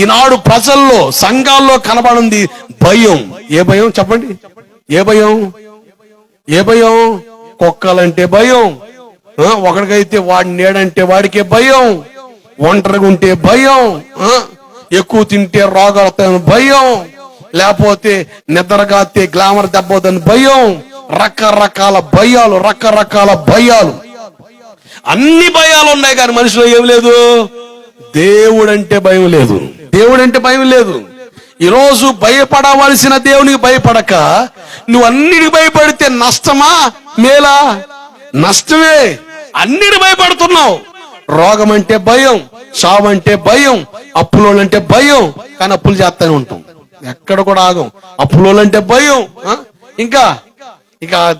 ఈనాడు ప్రజల్లో సంఘాల్లో కనబడింది భయం. ఏ భయం? చెప్పండి. ఏ భయం? ఏ భయం? కుక్కలంటే భయం. ఒకడికైతే వాడి నేడంటే వాడికే భయం. ఒంటరిగా ఉంటే భయం. ఎక్కువ తింటే రోగాలు భయం. లేకపోతే నిద్రగాతే గ్లామర్ దెబ్బవుతుందని భయం. రకరకాల భయాలు రకరకాల భయాలు. అన్ని భయాలు ఉన్నాయి కానీ మనిషిలో ఏం లేదు? దేవుడంటే భయం లేదు. దేవుడంటే భయం లేదు. ఈరోజు భయపడవలసిన దేవునికి భయపడక నువ్వు అన్నిటికి భయపడితే నష్టమా? మేలా? నష్టమే. అన్నిటి భయపడుతున్నావు. రోగం అంటే భయం చావు అంటే భయం అప్పులోళ్ళంటే భయం కానీ అప్పులు చేస్తూనే ఉంటాం. ఎక్కడ కూడా ఆగం. అప్పులోళ్ళంటే భయం ఇంకా ఇంకా ఇక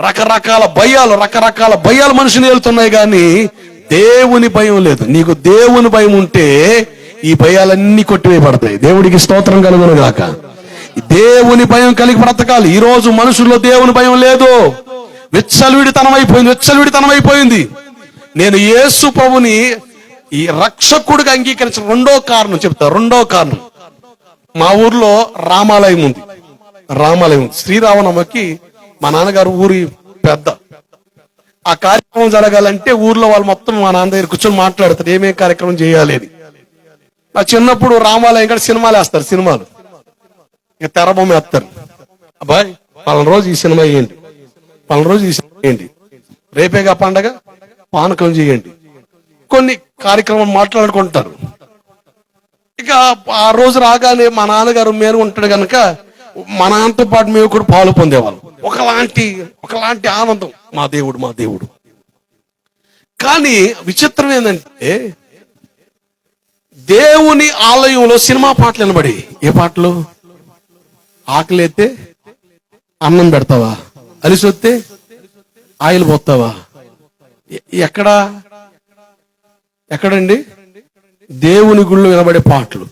రకరకాల భయాలు రకరకాల భయాలు మనిషిని వెళ్తున్నాయి కానీ దేవుని భయం లేదు. నీకు దేవుని భయం ఉంటే ఈ భయాలన్నీ కొట్టివేయబడతాయి. దేవుడికి స్తోత్రం కలుగును గాక. దేవుని భయం కలిగి బ్రతకాలి. ఈ రోజు మనుషుల్లో దేవుని భయం లేదు. విచ్చలవిడితనం అయిపోయింది విచ్చలవిడితనం అయిపోయింది నేను యేసు ప్రభుని ఈ రక్షకుడిగా అంగీకరించిన రెండో కారణం చెప్తా. రెండో కారణం. మా ఊర్లో రామాలయం ఉంది. రామాలయం ఉంది. శ్రీరామనమ్మకి మా నాన్నగారు ఊరి పెద్ద. ఆ కార్యక్రమం జరగాలంటే ఊర్లో వాళ్ళు మొత్తం మా నాన్న దగ్గర కూర్చొని మాట్లాడతారు. ఏమేం కార్యక్రమం చేయాలి అని. నా చిన్నప్పుడు రామాలయం కూడా సినిమాలు వేస్తారు సినిమాలు. ఇక తెరబొమ్మ వేస్తారు. అబ్బాయి పలానా రోజు ఈ సినిమా ఏంటి పలానా రోజు ఈ సినిమా ఏంటి రేపేగా పండగ? పానకం చేయండి. కొన్ని కార్యక్రమాలు మాట్లాడుకుంటారు. ఇక ఆ రోజు రాగానే మా నాన్నగారు మేరు ఉంటాడు కనుక మా నాన్నతో పాటు మేము కూడా పాలు పొందేవాళ్ళం. ఒకలాంటి ఒకలాంటి ఆనందం. మా దేవుడు మా దేవుడు. కానీ విచిత్రం ఏంటంటే దేవుని ఆలయంలో సినిమా పాటలు వినబడి ఏ పాటలు? ఆకలి అయితే అన్నం పెడతావా? అలిసొత్తే ఆయిల్ పోతావా ఎక్కడ? ఎక్కడండి? దేవుని గుళ్ళు వినబడే పాటలు.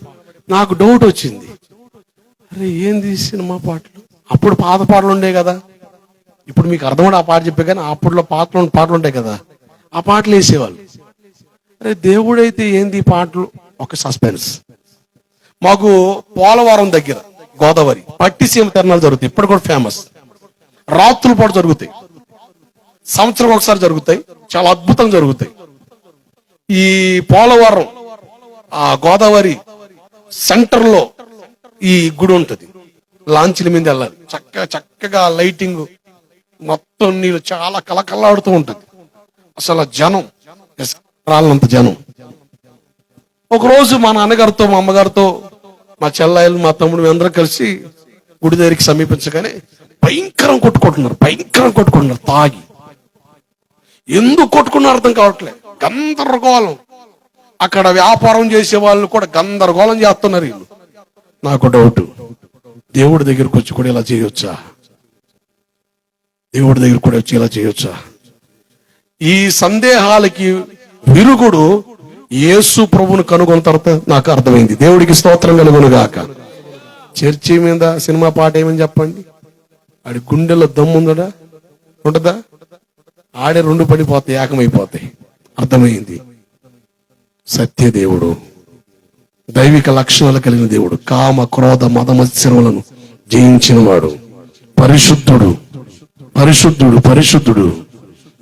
నాకు డౌట్ వచ్చింది. అరే ఏంది సినిమా పాటలు? అప్పుడు పాత పాటలు ఉండే కదా. ఇప్పుడు మీకు అర్థం ఆ పాట చెప్పే కానీ అప్పట్లో పాటలు పాటలు ఉంటాయి కదా. ఆ పాటలు వేసేవాళ్ళు. అరే దేవుడైతే ఏంది పాటలు? ఒక సస్పెన్స్ మాకు పోలవరం దగ్గర గోదావరి పట్టిసీమ తిరణాలు జరుగుతాయి. ఇప్పుడు కూడా ఫేమస్ రాత్రుల పాటు జరుగుతాయి. సంవత్సరం ఒకసారి జరుగుతాయి. చాలా అద్భుతంగా జరుగుతాయి. ఈ పోలవరం ఆ గోదావరి సెంటర్లో ఈ గుడి ఉంటుంది. లాంచీల మీద వెళ్ళాలి. చక్కగా చక్కగా లైటింగ్ మొత్తం నీళ్ళు చాలా కలకల్లాడుతూ ఉంటుంది. అసలు జనం రాళ్ళంత జనం. ఒకరోజు మా నాన్నగారితో మా అమ్మగారితో మా చెల్లాయిలు మా తమ్ముడు మేము అందరం కలిసి గుడి దగ్గరికి సమీపించగానే భయంకరం కొట్టుకుంటున్నారు భయంకరం కొట్టుకుంటున్నారు తాగి. ఎందుకు కొట్టుకున్నారు అర్థం కావట్లే. గందరగోళం. అక్కడ వ్యాపారం చేసే వాళ్ళు కూడా గందరగోళం చేస్తున్నారు వీళ్ళు. నాకు డౌట్. దేవుడి దగ్గరకు వచ్చి కూడా ఇలా చేయొచ్చా? దేవుడి దగ్గర కూడా వచ్చి ఇలా చేయొచ్చా? ఈ సందేహాలకి విరుగుడు యేసు ప్రభును కనుగొన్న తర్వాత నాకు అర్థమైంది. దేవుడికి స్తోత్రం కలుగును చర్చి మీద సినిమా పాట ఏమని చెప్పండి? ఆడి గుండెలో దమ్ముందడా ఉంటుందా? ఆడే రెండు పడిపోతాయి ఏకమైపోతాయి. అర్థమైంది. సత్యదేవుడు దైవిక లక్షణాలు కలిగిన దేవుడు కామ క్రోధ మద మత్సరములను జయించినవాడు పరిశుద్ధుడు పరిశుద్ధుడు పరిశుద్ధుడు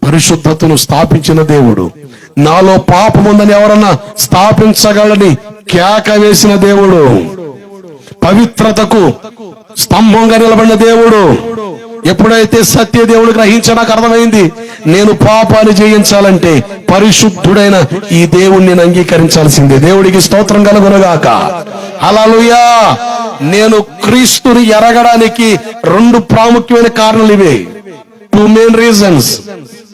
పరిశుద్ధతను స్థాపించిన దేవుడు నాలో పాపం ఉందని ఎవరన్నా స్థాపించగలని కేక వేసిన దేవుడు. పవిత్రతకు స్తంభంగా నిలబడిన దేవుడు. ఎప్పుడైతే సత్య దేవుడు గ్రహించా నాకు అర్థమైంది నేను పాపాన్ని జయించాలంటే పరిశుద్ధుడైన ఈ దేవుణ్ణి నేను అంగీకరించాల్సిందే. దేవుడికి స్తోత్రం కలుగునుగాక. అలాలుయా నేను క్రీస్తుని ఎరగడానికి రెండు ప్రాముఖ్యమైన కారణాలు ఇవే. టూ మెయిన్ రీజన్స్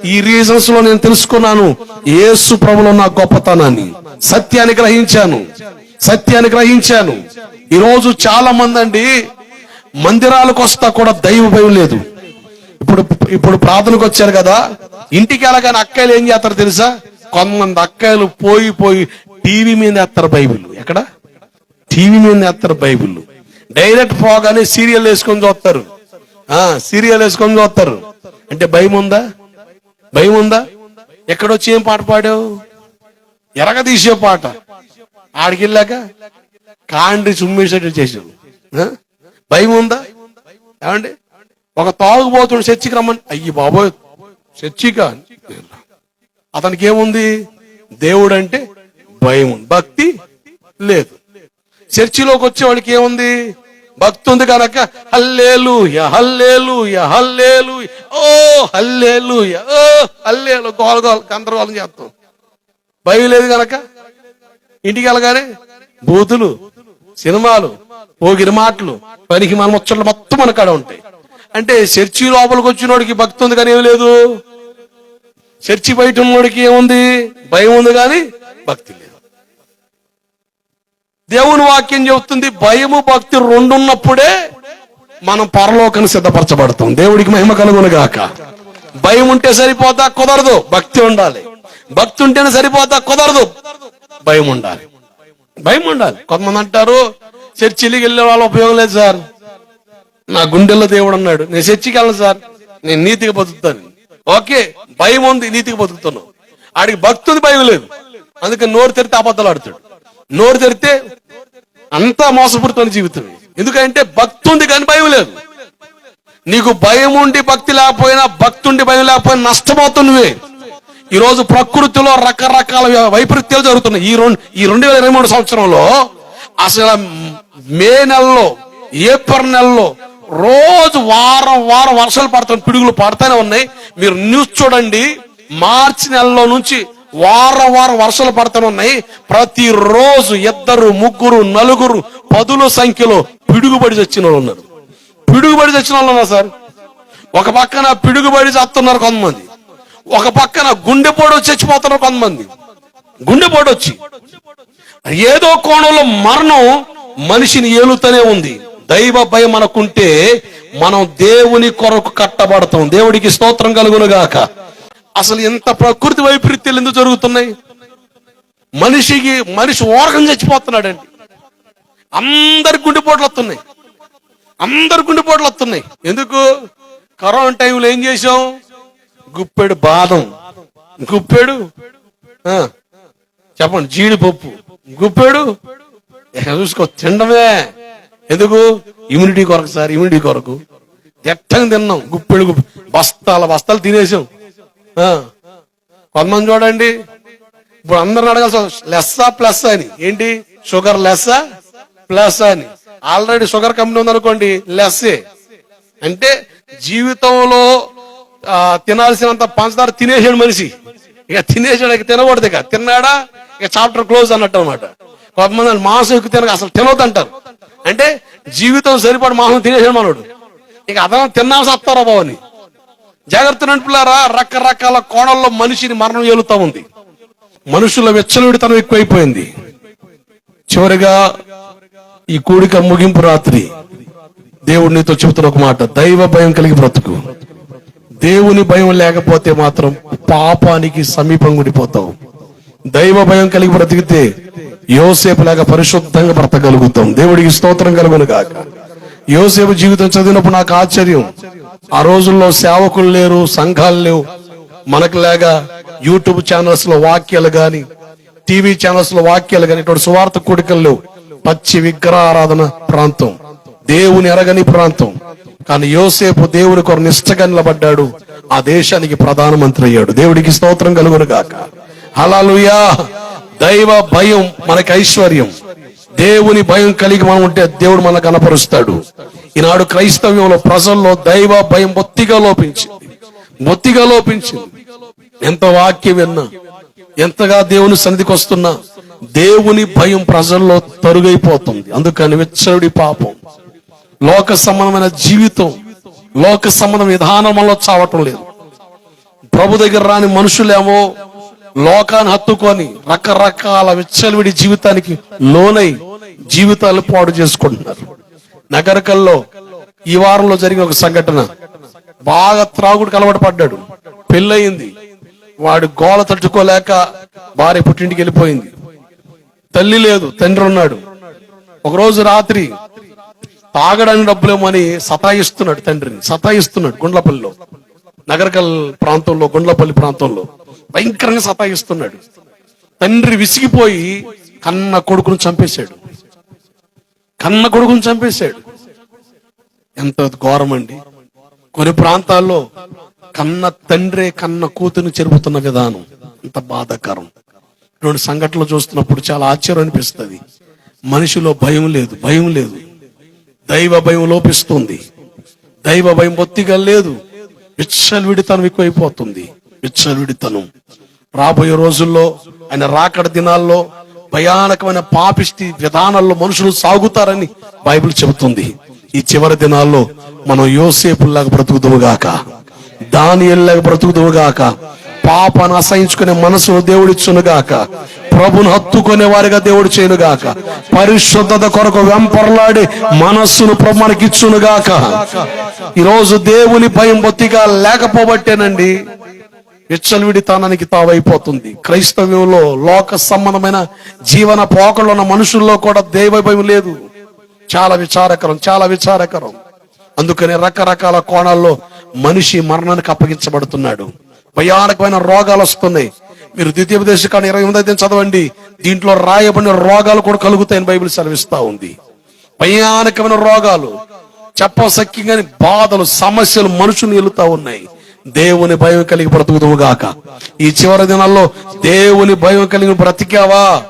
ఈ రీజన్స్లో నేను తెలుసుకున్నాను. ఏసు ప్రభులో నా గొప్పతనాన్ని. సత్యాన్ని గ్రహించాను. సత్యాన్ని గ్రహించాను. ఈరోజు చాలా మంది అండి మందిరాలకు వస్తా కూడా దైవ భయం లేదు. ఇప్పుడు ఇప్పుడు ప్రార్థనకు వచ్చారు కదా. ఇంటికి వెళ్ళగానే అక్కలు ఏం చేస్తారు తెలుసా? కొంతమంది అక్కలు పోయి పోయి టీవీ మీద ఎత్తారు బైబిల్. ఎక్కడ? టీవీ మీద ఎత్తారు బైబిల్. డైరెక్ట్ పోగానే సీరియల్ వేసుకొని చూస్తారు. సీరియల్ వేసుకొని చూస్తారు. అంటే భయం ఉందా? భయం ఉందా ఎక్కడొచ్చి ఏం పాట పాడావు? ఎరగ తీసే పాట. ఆడికి వెళ్ళాక కాండ్రి చుమ్మేసేటట్టు చేసాం భయం ఉందా ఏమండి? ఒక తాగుబోతుడు చర్చికి రమ్మని అయ్యి బాబోయ్ చర్చిక. అతనికి ఏముంది దేవుడు అంటే భయం ఉంది భక్తి లేదు. చర్చిలోకి వచ్చే వాళ్ళకి ఏముంది? భక్తి ఉంది కనుక హల్లేలు హల్లేలు హల్లేలు ఓ హల్లేలు ఓ హల్లేలు గోల గోల గందరగోళం చేస్తాం. భయం లేదు కనుక ఇంటికి వెళ్ళగానే బూతులు సినిమాలు పోగిరి మాటలు పనికి మన ముచ్చట్లు మొత్తం మన కాడ ఉంటాయి. అంటే చర్చి లోపలికి వచ్చినోడికి భక్తి ఉంది కానీ ఏమి లేదు. చర్చి బయట ఉన్నోడికి ఏముంది? భయం ఉంది కానీ భక్తి లేదు. దేవుని వాక్యం చెబుతుంది భయము భక్తి రెండున్నప్పుడే మనం పరలోకను సిద్ధపరచబడతాం. దేవుడికి మహిమ కలుగును గాక. భయం ఉంటే సరిపోతా కుదరదు. భక్తి ఉండాలి. భక్తి ఉంటేనే సరిపోతా కుదరదు. భయం ఉండాలి. భయం ఉండాలి. కొంతమంది అంటారు చర్చిలకి వెళ్ళే వాళ్ళ ఉపయోగం లేదు సార్. నా గుండెల్లో దేవుడు అన్నాడు నేను చర్చికి వెళ్ళను సార్. నేను నీతిగా బతుకుతాను. ఓకే భయం ఉంది నీతిగా బతుకుతున్నావు. ఆడికి భక్తుంది భయం లేదు. అందుకని నోరు తెరితే అబద్ధాలు ఆడుతాడు. నోరు తెరితే అంతా మోసపడుతున్న జీవితం. ఎందుకంటే భక్తి ఉంది కానీ భయం లేదు. నీకు భయం ఉండి భక్తి లేకపోయినా భక్తుండి భయం లేకపోయినా నష్టపోతావు నువ్వే ఈరోజు ప్రకృతిలో రకరకాల వైపరీత్యాలు జరుగుతున్నాయి. ఈ రెండు ఈ రెండు వేల ఇరవై మూడు సంవత్సరంలో అసలు మే నెలలో ఏప్రిల్ నెలలో రోజు వారం వారం వర్షాలు పడుతున్నాయి పిడుగులు పడతానే ఉన్నాయి. మీరు న్యూస్ చూడండి. మార్చి నెలలో నుంచి వారం వారం వర్షాలు పడుతూనే ఉన్నాయి. ప్రతిరోజు ఇద్దరు ముగ్గురు నలుగురు పదుల సంఖ్యలో పిడుగుబడి చచ్చిన వాళ్ళు ఉన్నారు. పిడుగుబడి చచ్చిన వాళ్ళు ఉన్నారు సార్? ఒక పక్కన పిడుగుబడి చస్తున్నారు కొంతమంది. ఒక పక్కన గుండెపోటు వచ్చి చచ్చిపోతున్నారు కొంతమంది. గుండెపోటు వచ్చి. ఏదో కోణంలో మరణం మనిషిని ఏలుతూనే ఉంది. దైవ భయం మనకుంటే మనం దేవుని కొరకు కట్టబడతాం. దేవుడికి స్తోత్రం కలుగును గాక అసలు ఇంత ప్రకృతి వైపరీత్యాలు ఎందుకు జరుగుతున్నాయి? మనిషికి మనిషి ఓరకం చచ్చిపోతున్నాడండి. అందరి గుండెపోట్లు వస్తున్నాయి అందరి గుండెపోట్లు వస్తున్నాయి ఎందుకు? కరోనా టైంలో ఏం చేసాం గుప్పెడు బాదం. గుప్పెడు? చెప్పండి జీడిపప్పు. గుప్పెడు? చూసుకో తినడమే. ఎందుకు? ఇమ్యూనిటీ కొరకు సార్ ఇమ్యూనిటీ కొరకు. ఎట్టంగా తిన్నాం? గుప్పెడు గుప్పె బస్తాల బస్తాలు తినేసాం. కొంతమంది చూడండి. ఇప్పుడు అందరిని అడగాల్సి లెస్సా ప్లస్ అని. ఏంటి? షుగర్ లెస్సా ప్లస్ అని. ఆల్రెడీ షుగర్ కంపెనీ ఉందనుకోండి లెస్సే. అంటే జీవితంలో తినాల్సినంత పంచదార తినేసాడు మనిషి. ఇక తినేసాడు ఇక తినకూడదు ఇక. తిన్నాడా? ఇక చాప్టర్ క్లోజ్ అన్నట్టు అనమాట కొంతమంది మాంసం ఎక్కువ తినక అసలు తినవద్దంటారు అంటే జీవితం సరిపడ మాంసం తినేసాడు మనోడు. ఇక అదనం తిన్నా సత్తారా బావని. జాగ్రత్త నడుపులారా రకరకాల కోణంలో మనిషిని మరణం ఏలుతా ఉంది. మనుషుల వెచ్చలుడితనం ఎక్కువైపోయింది. చివరిగా ఈ కూడిక ముగింపు రాత్రి దేవుడు నీతో చెబుతున్న ఒక మాట దైవ భయం కలిగి బ్రతుకు. దేవుని భయం లేకపోతే మాత్రం పాపానికి సమీపం గుడిపోతావు దైవ భయం కలిగి బ్రతికితే యోసేపు లేక పరిశుద్ధంగా బ్రతకగలుగుతాం. దేవుడికి స్తోత్రం కలుగును గాక. యోసేపు జీవితం చదివినప్పుడు నాకు ఆశ్చర్యం. ఆ రోజుల్లో సేవకులు లేరు సంఘాలు లేవు. మనకు లేగా యూట్యూబ్ ఛానల్స్లో వాక్యాలు గాని టీవీ ఛానల్స్లో వాక్యాలు గాని ఇటువంటి సువార్త కూడికలు లేవు. పచ్చి విగ్రహారాధన ప్రాంతం. దేవుని ఎరగని ప్రాంతం. కానీ యోసేపు దేవుని కొర నిష్టగా నిలబడ్డాడు. ఆ దేశానికి ప్రధానమంత్రి అయ్యాడు. దేవుడికి స్తోత్రం కలుగును గాక. హలాలుయా దైవ భయం మనకి ఐశ్వర్యం. దేవుని భయం కలిగి మనం ఉంటే దేవుడు మనకు కనపరుస్తాడు. ఈనాడు క్రైస్తవ్యంలో ప్రజల్లో దైవ భయం బొత్తిగా లోపించింది. బొత్తిగా లోపించింది. ఎంత వాక్యం విన్నా ఎంతగా దేవుని సన్నిధికి వస్తున్నా దేవుని భయం ప్రజల్లో తరుగైపోతుంది. అందుకని విచ్చరుడి పాపం లోక సంబంధమైన జీవితం లోక సంబంధం విధానంలో చావటం లేదు. ప్రభు దగ్గర రాని మనుషులేమో లోకాన్ని హత్తుకొని రకరకాల విచ్చలవిడి జీవితానికి లోనై జీవితాలు పాడు చేసుకుంటున్నారు. నగరకల్లో ఈ వారంలో జరిగిన ఒక సంఘటన. బాగా త్రాగుడికి అలవాటు పడ్డాడు. పెళ్ళయింది. వాడు గోల తట్టుకోలేక భార్య పుట్టింటికి వెళ్ళిపోయింది. తల్లి లేదు తండ్రి ఉన్నాడు. ఒకరోజు రాత్రి తాగడానికి డబ్బులేమని సతాయిస్తున్నాడు తండ్రిని. సతాయిస్తున్నాడు గుండ్లపల్లిలో. నగరకల్ ప్రాంతంలో గుండ్లపల్లి ప్రాంతంలో. భయంకరంగా సతాయిస్తున్నాడు. తండ్రి విసిగిపోయి కన్న కొడుకును చంపేశాడు. కన్న కొడుకును చంపేశాడు. ఎంత ఘోరం అండి కొన్ని ప్రాంతాల్లో కన్న తండ్రే కన్న కూతురు చెరుపుతున్న విధానం ఎంత బాధాకరం. రెండు సంఘటనలు చూస్తున్నప్పుడు చాలా ఆశ్చర్యం అనిపిస్తుంది. మనిషిలో భయం లేదు భయం లేదు. దైవ భయం లోపిస్తుంది. దైవ భయం బొత్తిగా లేదు. విచ్చలవిడితనం ఎక్కువైపోతుంది. విచ్చలవిడితనం రాబోయే రోజుల్లో ఆయన రాకడ దినాల్లో భయానకమైన పాపిష్టి విధానాల్లో మనుషులు సాగుతారని బైబిల్ చెబుతుంది. ఈ చివరి దినాల్లో మనం యోసేపుల్లాగా బ్రతుకుదుము గాక దానియల్లాగా బ్రతుకుదువుగాక పాపను అసహించుకునే మనసును దేవుడిచ్చును గాక ప్రభును హత్తుకునే వారిగా దేవుడు చేయనుగాక పరిశుద్ధత కొరకు వెంపర్లాడి మనస్సును ప్రభు మనకి గాక. ఈరోజు దేవుని భయం బొత్తిగా లేకపోబట్టేనండి. విచ్చలవిడితనానికి తావైపోతుంది. క్రైస్తవ్యంలో లోక సంబంధమైన జీవన పోకల్లో ఉన్న మనుషుల్లో కూడా దైవ భయం లేదు. చాలా విచారకరం చాలా విచారకరం. అందుకనే రకరకాల కోణాల్లో మనిషి మరణానికి అప్పగించబడుతున్నాడు. భయానకమైన రోగాలు వస్తున్నాయి. మీరు ద్వితీయోపదేశ కానీ ఇరవై ఎనిమిది చదవండి. దీంట్లో రాయబడిన రోగాలు కూడా కలుగుతాయని బైబిల్ సెలవిస్తా ఉంది. భయానకమైన రోగాలు చెప్పసక్యంగాని బాధలు సమస్యలు మనుషులు ఎలుతా ఉన్నాయి. దేవుని భయం కలిగి బ్రతుకుదువు గాక. ఈ చివరి దినాల్లో దేవుని భయం కలిగి బ్రతికావా?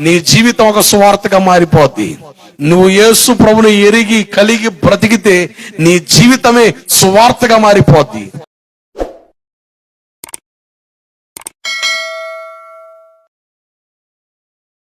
నీ జీవితం ఒక స్వార్థగా మారిపోద్ది. నువ్వు యేసు ప్రభుని ఎరిగి కలిగి బ్రతికితే నీ జీవితమే సువార్తగా మారిపోద్ది.